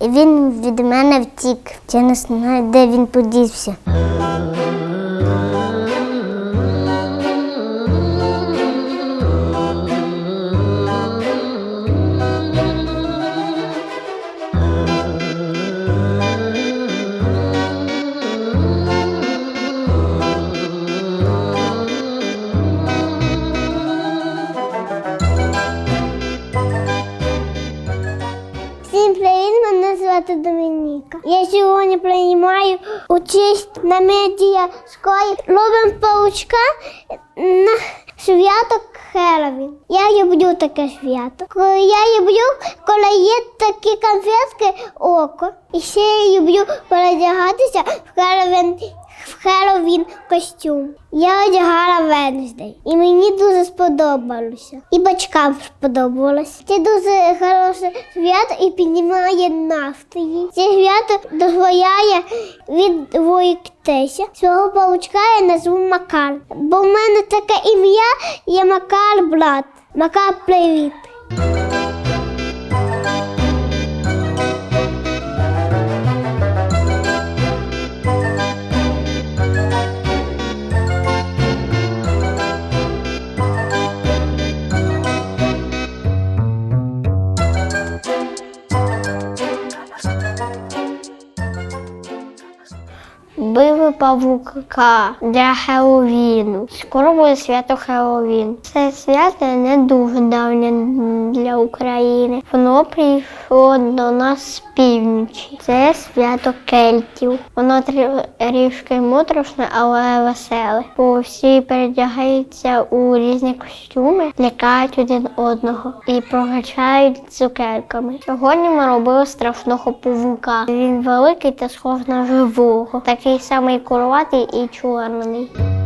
і він від мене втік. Я не знаю, де він подівся. Звати Домініка. Я сьогодні приймаю участь на медіа школі. Робимо паучка на свято Хеллоуін. Я люблю таке свято. Я люблю, коли є такі конфетки око. І ще я люблю передягатися в Хеллоуін в Хеллоуін костюм. Я одягала Венздей. І мені дуже сподобалося. І батькам сподобалось. Це дуже хороше свято і піднімає настрій. Це свято дозволяє відволіктися. Свого паучка я назву Макар. Бо в мене таке ім'я є Макар брат. Макар привіт. Павука для Хеллоуіну. Скоро буде свято Хеллоуін. Це свято не дуже давнє для України. Воно прийшло до нас з півночі. Це свято кельтів. Воно трі- трішки моторошне, але веселе. Бо всі передягаються у різні костюми, лякають один одного і пригощають цукерками. Сьогодні ми робили страшного павука. Він великий та схож на живого. Такий самий куроватий і чорний.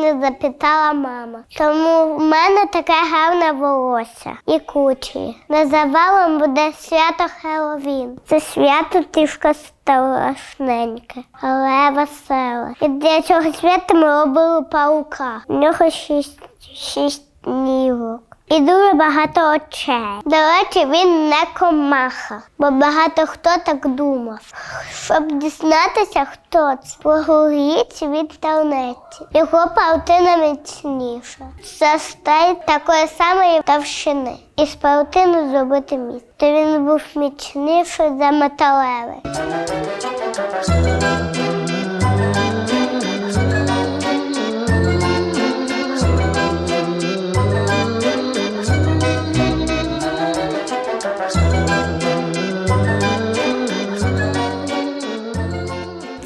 Мене запитала мама, тому в мене таке гарне волосся і кучі. Незабаром буде свято Хеллоуін. Це свято трішки страшненьке, але веселе. І для цього свята ми робили паука. У нього шість, шість ніжок. І дуже багато очей. До речі, він не комаха, бо багато хто так думав. Щоб дізнатися, хто це, погоріть в інтернеті. Його паутина міцніша. Це стає такої самої товщини. І з паутину зробити міст. То він був міцніший за металевий.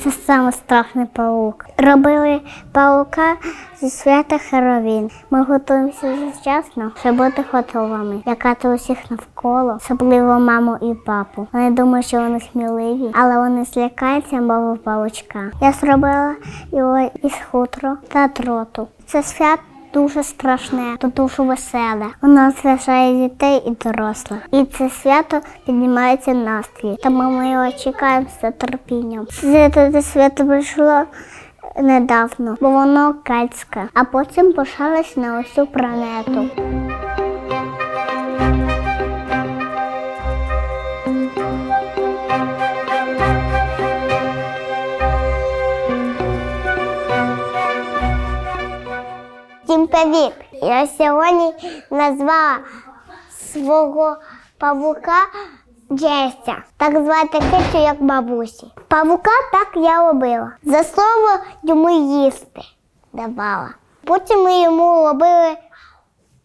Це саме страшний паук. Робили паука зі свята Херовін. Ми готуємося завчасно, щоб бути готовими, лякати усіх навколо, особливо маму і папу. Вони думають, що вони сміливі, але вони злякаються мого паучка. Я зробила його із хутро та дроту. Це свято дуже страшне, то дуже веселе. Воно зважає дітей і дорослих. І це свято піднімається настрій. Тому ми його чекаємо з терпінням. Це, свято прийшло недавно, бо воно кельтське, а потім пошалось на усю планету. Сьогодні назвала свого павука Джеся. Так звати кицю, як бабусі. Павука так я робила. За слово йому їсти давала. Потім ми йому робили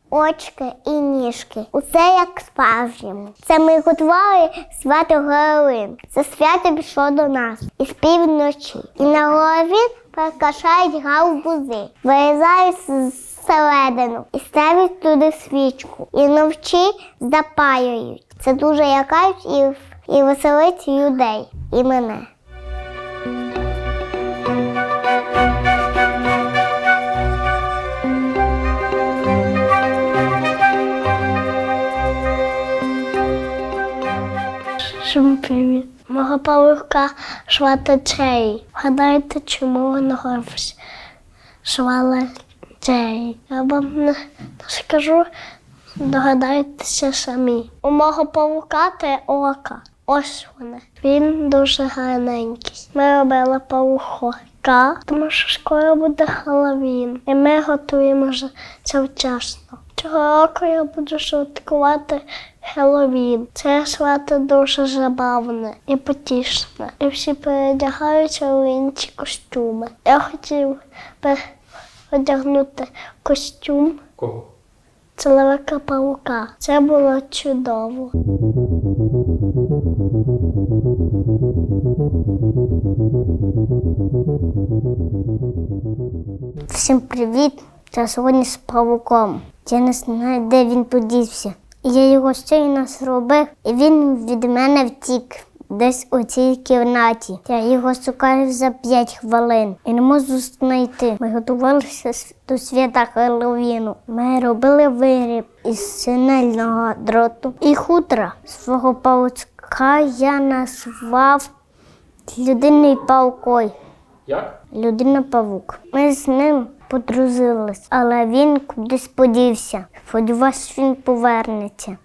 очки і ніжки. Усе як справжньому. Це ми готували свято Героїн. Це свято пішло до нас із півночі. І на голові прикрашають галбузи, вирізають всередину і ставлять туди свічку. І новчі запаюють. Це дуже лякають і і веселить людей і мене. Всім привіт. Мого павука швата чей. Гадайте, чому вона швала Джей. Я вам не скажу, догадайтеся самі. У мого павука те ока. Ось вони. Він дуже гарненький. Ми робили павука, тому що скоро буде Хеллоуін. І ми готуємо це вчасно. Цього року я буду святкувати Хеллоуін. Це свято дуже забавне і потішне. І всі передягаються у інші костюми. Я хотів би одягнути костюм Кого? чоловіка паука. Це було чудово. Всім привіт! Я сьогодні з павуком. Я не знаю, де він подівся. Я його щойно зробив, і він від мене втік. Десь у цій кімнаті. Я його шукаю за 5 хвилин і не можу знайти. Ми готувалися до свята Хеллоуіну. Ми робили виріб із синельного дроту і хутра. Свого павучка я назвав людиною паукою. Як? Людина-павук. Ми з ним подружились, але він кудись подівся. Сподіваюсь, він повернеться.